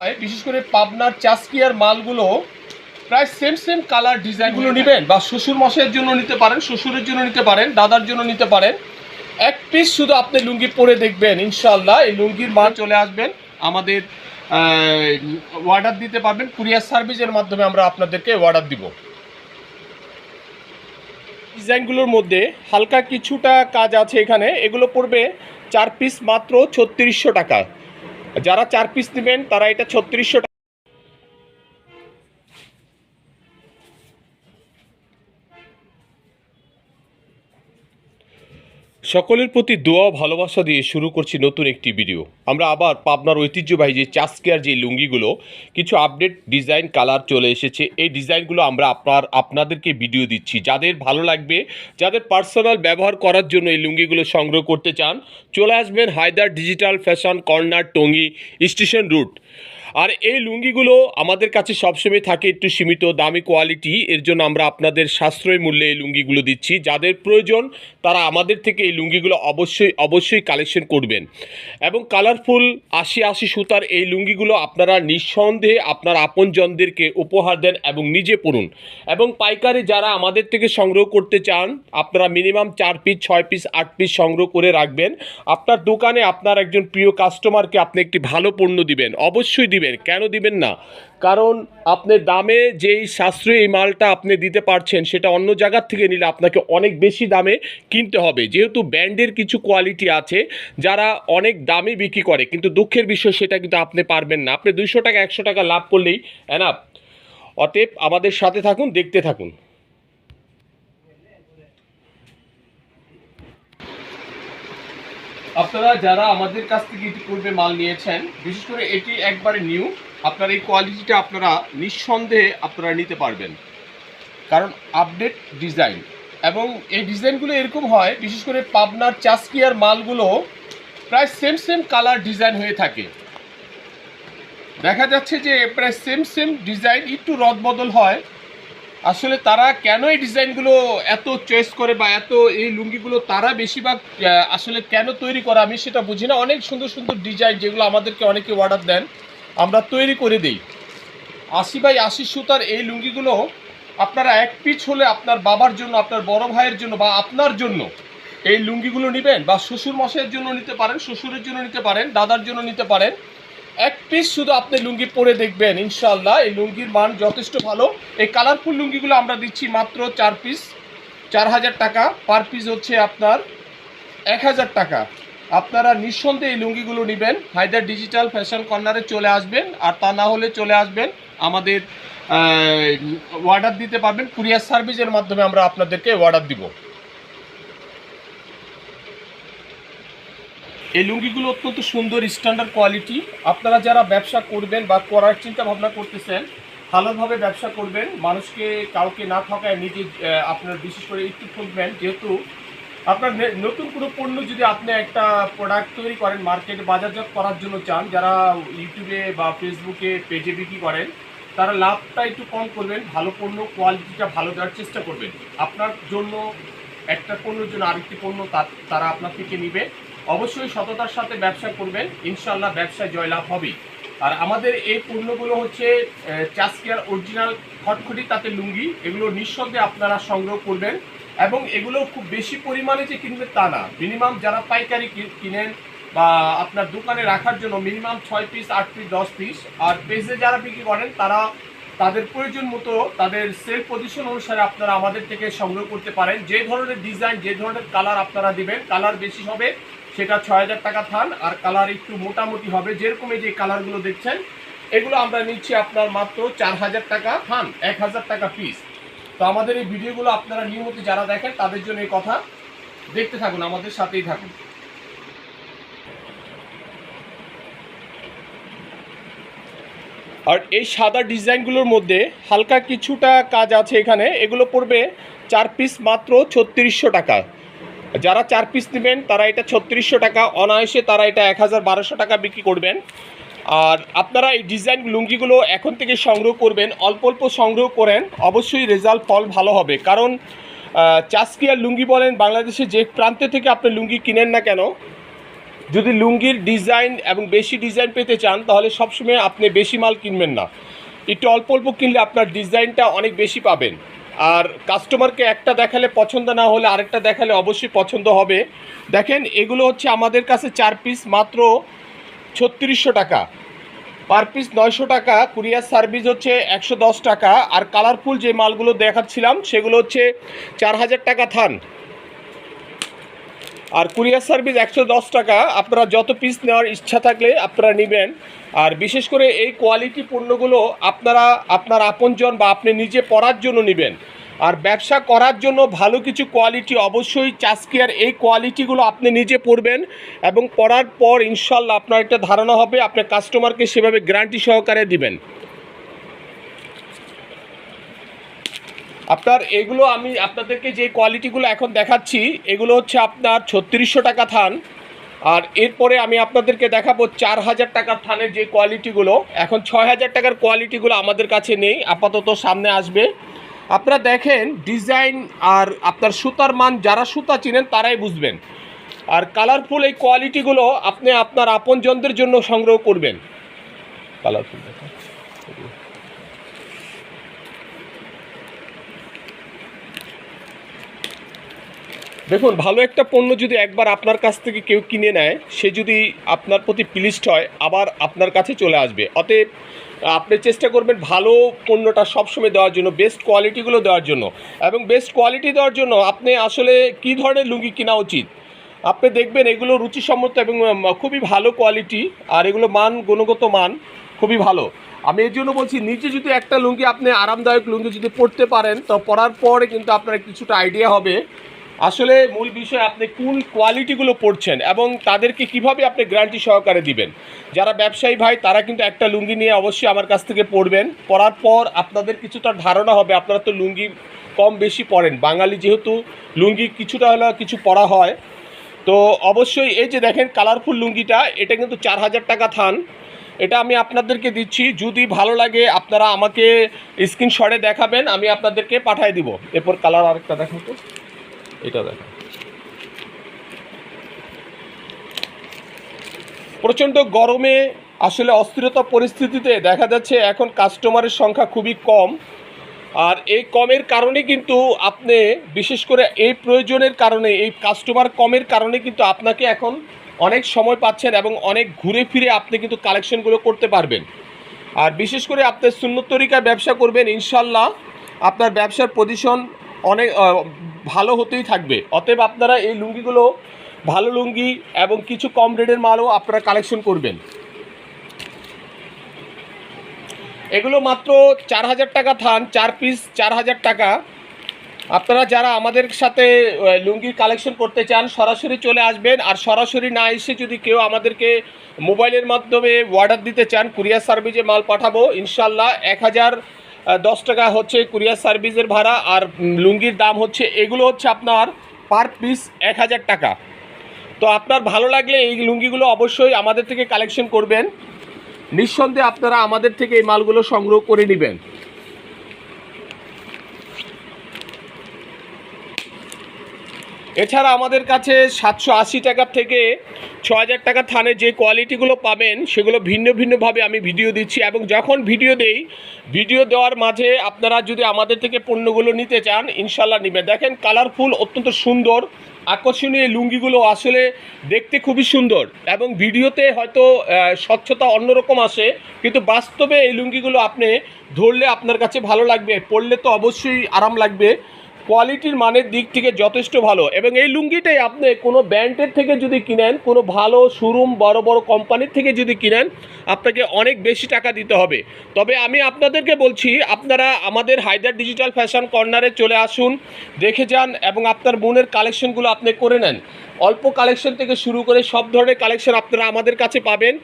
বিশেষ করে পাবনার চাষকিয়ার মালগুলো প্রায় সেম সেম কালার ডিজাইনগুলো নেবেন বা শ্বশুর মশাইয়ের জন্য নিতে পারেন, শ্বশুরের জন্য নিতে পারেন, দাদার জন্য নিতে পারেন। এক পিস শুধু আপনি লুঙ্গি পরে দেখবেন ইনশাল্লাহ এই লুঙ্গির মাল চলে আসবেন। আমাদের অর্ডার দিতে পারবেন। কুরিয়ার সার্ভিসের মাধ্যমে আমরা আপনাদেরকে অর্ডার দিব। ডিজাইনগুলোর মধ্যে হালকা কিছুটা কাজ আছে এখানে। এগুলো পড়বে চার পিস মাত্র ছত্রিশশো টাকা। যারা চার পিস নেবেন তারা এটা ছত্রিশশো সকলের প্রতি দোয়া ভালোবাসা দিয়ে শুরু করছি নতুন একটি ভিডিও আমরা আবার পাবনার ঐতিহ্যবাহী যে চাষকেয়ার যে লুঙ্গিগুলো, কিছু আপডেট ডিজাইন কালার চলে এসেছে। এই ডিজাইনগুলো আমরা আপনার, আপনাদেরকে ভিডিও দিচ্ছি। যাদের ভালো লাগবে, যাদের পার্সোনাল ব্যবহার করার জন্য এই লুঙ্গিগুলো সংগ্রহ করতে চান, চলে আসবেন Haidar digital fashion corner Tongi station route আর এই লুঙ্গিগুলো আমাদের কাছে সবসময় থাকে একটু সীমিত, দামি কোয়ালিটি এর জন্য আমরা আপনাদের সাশ্রয় মূল্যে এই লুঙ্গিগুলো দিচ্ছি। যাদের প্রয়োজন, তারা আমাদের থেকে এই লুঙ্গিগুলো অবশ্যই অবশ্যই কালেকশন করবেন। এবং কালারফুল আশি আশি সুতার এই লুঙ্গিগুলো আপনারা নিঃসন্দেহে আপনার আপনজনদেরকে উপহার দেন এবং নিজে পড়ুন এবং পাইকারি যারা আমাদের থেকে সংগ্রহ করতে চান, আপনারা মিনিমাম চার পিস ছয় পিস আট পিস সংগ্রহ করে রাখবেন। আপনার দোকানে আপনার একজন প্রিয় কাস্টমারকে আপনি একটি ভালো পণ্য দিবেন, অবশ্যই দিবেন। কেন দিবেন না? কারণ আপনি দামে যেই সাশ্রয়ী এই মালটা আপনি দিতে পারছেন, সেটা অন্য জায়গার থেকে নিলে আপনাকে অনেক বেশি দামে কিনতে হবে। যেহেতু ব্র্যান্ডের কিছু কোয়ালিটি আছে, যারা অনেক দামে বিক্রি করে, কিন্তু দুঃখের বিষয় সেটা কিন্তু আপনি পারবেন না। আপনি দুইশো টাকা, একশো টাকা লাভ করলেই অ্যানাপ অতএব আমাদের সাথে থাকুন, দেখতে থাকুন। আপনারা যারা আমাদের কাছ থেকে ইতিপূর্বে মাল নিয়েছেন, বিশেষ করে এটি একবারে নিউ, আপনার এই কোয়ালিটিটা আপনারা নিঃসন্দেহে আপনারা নিতে পারবেন। কারণ আপডেট ডিজাইন এবং এই ডিজাইনগুলো এরকম হয়, বিশেষ করে পাবনার চাষকিয়ার মালগুলো প্রায় সেম সেম কালার ডিজাইন হয়ে থাকে। দেখা যাচ্ছে যে প্রায় সেম সেম ডিজাইন একটু রদবদল হয়। আসলে তারা কেন এই ডিজাইনগুলো এত চয়েস করে বা এত এই লুঙ্গিগুলো তারা বেশিরভাগ আসলে কেন তৈরি করে আমি সেটা বুঝি না। অনেক সুন্দর সুন্দর ডিজাইন যেগুলো আমাদেরকে অনেকে অর্ডার দেন, আমরা তৈরি করে দিই। আশি বাই আশি সুতার এই লুঙ্গিগুলো আপনারা এক পিচ হলে আপনার বাবার জন্য, আপনার বড় ভাইয়ের জন্য বা আপনার জন্য এই লুঙ্গিগুলো নেবেন বা শ্বশুর মশাইয়ের জন্য নিতে পারেন, শ্বশুরের জন্য নিতে পারেন, দাদার জন্য নিতে পারেন। এক পিস শুধু আপনি লুঙ্গি পরে দেখবেন ইনশাল্লাহ এই লুঙ্গির মান যথেষ্ট ভালো। এই কালারফুল লুঙ্গিগুলো আমরা দিচ্ছি মাত্র চার পিস চার হাজার টাকা। পার পিস হচ্ছে আপনার এক হাজার টাকা। আপনারা নিঃসন্দেহে এই লুঙ্গিগুলো নেবেন। হায়দার ডিজিটাল ফ্যাশন কর্নারে চলে আসবেন। আর তা না হলে চলে আসবেন। আমাদের অর্ডার দিতে পারবেন। কুরিয়ার সার্ভিসের মাধ্যমে আমরা আপনাদেরকে অর্ডার দিব। এই লুঙ্গিগুলো অত্যন্ত সুন্দর স্ট্যান্ডার্ড কোয়ালিটি আপনারা যারা ব্যবসা করবেন বা করার চিন্তা ভাবনা করতেছেন, ভালোভাবে ব্যবসা করবেন। মানুষকে কাউকে না ঠকায় নিজে আপনার বিশেষ করে একটু ঠকবেন যেহেতু আপনার নতুন কোনো পণ্য যদি আপনি একটা প্রোডাক্ট তৈরি করেন মার্কেটে বাজারজাত করার জন্য চান, যারা ইউটিউবে বা ফেসবুকে পেজে বিক্রি করেন, তারা লাভটা একটু কম করবেন। ভালো পণ্য কোয়ালিটিটা ভালো দেওয়ার চেষ্টা করবেন। আপনার জন্য একটা পণ্যের জন্য আরেকটি পণ্য তারা আপনার থেকে নিবে। অবশ্যই সততার সাথে ব্যবসা করবেন। ইনশাল্লাহ ব্যবসায় জয়লাভ হবেই। আর আমাদের এই পণ্যগুলো হচ্ছে চাষকিয়ার অরিজিনাল খটখটি, তাতে লুঙ্গি, এগুলো নিঃসন্দেহে আপনারা সংগ্রহ করবেন। এবং এগুলো খুব বেশি পরিমাণে যে কিনবে তা না। মিনিমাম যারা পাইকারি কিনেন বা আপনার দোকানে রাখার জন্য মিনিমাম ছয় পিস, আট পিস, দশ পিস। আর পেজে যারা বিক্রি করেন, তারা তাদের প্রয়োজন মতো তাদের সেল পজিশন অনুসারে আপনারা আমাদের থেকে সংগ্রহ করতে পারেন। যে ধরনের ডিজাইন, যে ধরনের কালার আপনারা দিবেন, কালার বেশি হবে। সেটা ছয় হাজার টাকা থান, আর কালার একটু মোটামুটি হবে, যেরকম এই যে কালারগুলো দেখছেন, এগুলো আমরা নিচ্ছি আপনার মাত্র চার হাজার টাকা থান, এক হাজার টাকা পিস তো আমাদের এই ভিডিওগুলো আপনারা নিয়মিত যারা দেখেন, তাদের জন্য এই কথা। দেখতে থাকুন, আমাদের সাথেই থাকুন। আর এই সাদা ডিজাইনগুলোর মধ্যে হালকা কিছুটা কাজ আছে এখানে। এগুলো পড়বে চার পিস মাত্র ছত্রিশশো টাকা। যারা চার পিস নেবেন, তারা এটা ছত্রিশশো টাকা, অনায়াসে তারা এটা এক হাজার বারোশো টাকা বিক্রি করবেন। আর আপনারা এই ডিজাইন লুঙ্গিগুলো এখন থেকে সংগ্রহ করবেন, অল্প অল্প সংগ্রহ করেন, অবশ্যই রেজাল্ট ফল ভালো হবে। কারণ চাষকিয়ার লুঙ্গি বলেন বাংলাদেশে যে প্রান্তে থেকে আপনি লুঙ্গি কিনেন না কেন, যদি লুঙ্গির ডিজাইন এবং বেশি ডিজাইন পেতে চান, তাহলে সবসময় আপনি বেশি মাল কিনবেন না। একটু অল্প অল্প কিনলে আপনার ডিজাইনটা অনেক বেশি পাবেন। আর কাস্টমারকে একটা দেখালে পছন্দ না হলে আরেকটা দেখালে অবশ্যই পছন্দ হবে। দেখেন, এগুলো হচ্ছে আমাদের কাছে চার পিস মাত্র ছত্রিশশো টাকা। পার পিস নয়শো টাকা কুরিয়ার সার্ভিস হচ্ছে একশো দশ টাকা। আর কালারফুল যে মালগুলো দেখাচ্ছিলাম, সেগুলো হচ্ছে চার হাজার টাকা থান। আর কুরিয়ার সার্ভিস একশো দশ টাকা। আপনারা যত পিস নেওয়ার ইচ্ছা থাকলে আপনারা নেবেন। আর বিশেষ করে এই কোয়ালিটি পণ্যগুলো আপনারা, আপনার আপনজন বা আপনি নিজে পরার জন্য নেবেন। আর ব্যবসা করার জন্য ভালো কিছু কোয়ালিটি অবশ্যই চাষকিয়ার এই কোয়ালিটিগুলো আপনি নিজে পরবেন এবং পরার পর ইনশাল্লাহ আপনার একটা ধারণা হবে আপনার কাস্টমারকে সেভাবে গ্যারান্টি সহকারে দিবেন। আপনার এগুলো আমি আপনাদেরকে যে কোয়ালিটিগুলো এখন দেখাচ্ছি, এগুলো হচ্ছে আপনার ছত্রিশশো টাকা থান। আর এরপরে আমি আপনাদেরকে দেখাবো চার হাজার টাকার থানের যে কোয়ালিটিগুলো এখন ছয় হাজার টাকার কোয়ালিটিগুলো আমাদের কাছে নেই, আপাতত সামনে আসবে। আপনারা দেখেন ডিজাইন আর আপনার সুতার মান, যারা সুতা চিনেন তারাই বুঝবেন। আর কালারফুল এই কোয়ালিটিগুলো আপনি আপনার আপনজনদের জন্য সংগ্রহ করবেন। কালারফুল দেখেন। দেখুন, ভালো একটা পণ্য যদি একবার আপনার কাছ থেকে কেউ কিনে নেয়, সে যদি আপনার প্রতি প্লিস্ট হয়, আবার আপনার কাছে চলে আসবে। অতএব, আপনি চেষ্টা করবেন ভালো পণ্যটা সবসময় দেওয়ার জন্য বেস্ট কোয়ালিটিগুলো দেওয়ার জন্য। এবং বেস্ট কোয়ালিটি দেওয়ার জন্য আপনি আসলে কী ধরনের লুঙ্গি কেনা উচিত? আপনি দেখবেন এগুলো রুচিসম্মত এবং খুবই ভালো কোয়ালিটি আর এগুলো মান, গুণগত মান খুবই ভালো। আমি এর জন্য বলছি, নিচে যদি একটা লুঙ্গি আপনি আরামদায়ক লুঙ্গি যদি পরতে পারেন, তো পরার পরে কিন্তু আপনার কিছুটা আইডিয়া হবে। আসলে মূল বিষয়, আপনি কোন কোয়ালিটিগুলো পড়ছেন এবং তাদেরকে কীভাবে আপনি গ্যারান্টি সহকারে দিবেন? যারা ব্যবসায়ী ভাই, তারা কিন্তু একটা লুঙ্গি নিয়ে অবশ্যই আমার কাছ থেকে পড়বেন। পরার পর আপনাদের কিছুটা ধারণা হবে, আপনারা তো লুঙ্গি কম বেশি পরেন বাঙালি যেহেতু, লুঙ্গি কিছুটা হলেও কিছু পরা হয়। তো অবশ্যই এই যে দেখেন কালারফুল লুঙ্গিটা, এটা কিন্তু চার হাজার টাকা থান। এটা আমি আপনাদেরকে দিচ্ছি। যদি ভালো লাগে, আপনারা আমাকে স্ক্রিনশটে দেখাবেন, আমি আপনাদেরকে পাঠিয়ে দিব। এরপর কালার আরেকটা দেখেন তো। এটা দেখেন প্রচণ্ড গরমে আসলে অস্থিরতা পরিস্থিতিতে দেখা যাচ্ছে এখন কাস্টমারের সংখ্যা খুবই কম। আর এই কমের কারণে কিন্তু আপনি, বিশেষ করে এই প্রয়োজনের কারণে, এই কাস্টমার কমের কারণে কিন্তু আপনাকে এখন অনেক সময় পাচ্ছেন এবং অনেক ঘুরে ফিরে আপনি কিন্তু কালেকশনগুলো করতে পারবেন। আর বিশেষ করে আপনি সুন্নত তরিকায় ব্যবসা করবেন ইনশাল্লাহ আপনার ব্যবসার পজিশন অনেক ভালো হতেই থাকবে। অতএব আপনারা এই লুঙ্গিগুলো, ভালো লুঙ্গি এবং কিছু কম রেটের মালও আপনারা কালেকশন করবেন। এগুলো মাত্র চার হাজার টাকা থান, চার পিস চার হাজার টাকা। আপনারা যারা আমাদের সাথে লুঙ্গির কালেকশন করতে চান, সরাসরি চলে আসবেন। আর সরাসরি না এসে যদি কেউ আমাদেরকে মোবাইলের মাধ্যমে অর্ডার দিতে চান, কুরিয়ার সার্ভিসে মাল পাঠাবো, ইনশাল্লাহ এক হাজার দশ টাকা হচ্ছে কুরিয়ার সার্ভিসের ভাড়া আর লুঙ্গির দাম হচ্ছে, এগুলো হচ্ছে আপনার পার পিস এক হাজার টাকা। তো আপনার ভালো লাগলে এই লুঙ্গিগুলো অবশ্যই আমাদের থেকে কালেকশন করবেন। নিঃসন্দেহে আপনারা আমাদের থেকে এই মালগুলো সংগ্রহ করে নেবেন। এছাড়া আমাদের কাছে সাতশো আশি টাকার থেকে ছ হাজার টাকা থানে যে কোয়ালিটিগুলো পাবেন, সেগুলো ভিন্ন ভিন্নভাবে আমি ভিডিও দিচ্ছি এবং যখন ভিডিও দেই, ভিডিও দেওয়ার মাঝে আপনারা যদি আমাদের থেকে পণ্যগুলো নিতে চান, ইনশাল্লাহ নেবেন। দেখেন কালারফুল অত্যন্ত সুন্দর, আকর্ষণীয় লুঙ্গিগুলো আসলে দেখতে খুবই সুন্দর এবং ভিডিওতে হয়তো স্বচ্ছতা অন্যরকম আসে, কিন্তু বাস্তবে এই লুঙ্গিগুলো আপনি ধরলে আপনার কাছে ভালো লাগবে, পরলে তো অবশ্যই আরাম লাগবে। কোয়ালিটির মানের দিক থেকে যথেষ্ট ভালো। এবং এই লুঙ্গিটাই আপনি কোনো ব্র্যান্ডের থেকে যদি কিনেন, কোনো ভালো শোরুম বড় বড় কোম্পানির থেকে যদি কিনেন, আপনাকে অনেক বেশি টাকা দিতে হবে। তবে আমি আপনাদেরকে বলছি, আপনারা আমাদের হায়দার ডিজিটাল ফ্যাশন কর্নারে চলে আসুন, দেখে যান এবং আপনার বোনের কালেকশনগুলো আপনি করে নেন। অল্প কালেকশন থেকে শুরু করে সব ধরনের কালেকশন আপনারা আমাদের কাছে পাবেন।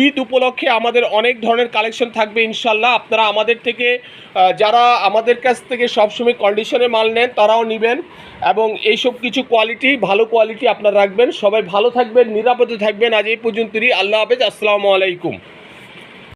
ঈদ উপলক্ষে আমাদের অনেক ধরনের কালেকশন থাকবে ইনশাল্লাহ আপনারা আমাদের থেকে যারা আমাদের কাছ থেকে সবসময় কন্ডিশনে মাল নেন, তারাও নেবেন এবং এইসব কিছু কোয়ালিটি ভালো কোয়ালিটি আপনারা রাখবেন। সবাই ভালো থাকবেন, নিরাপদে থাকবেন। আজ এই পর্যন্তই। আল্লাহ হাফেজ। আসসালামু আলাইকুম।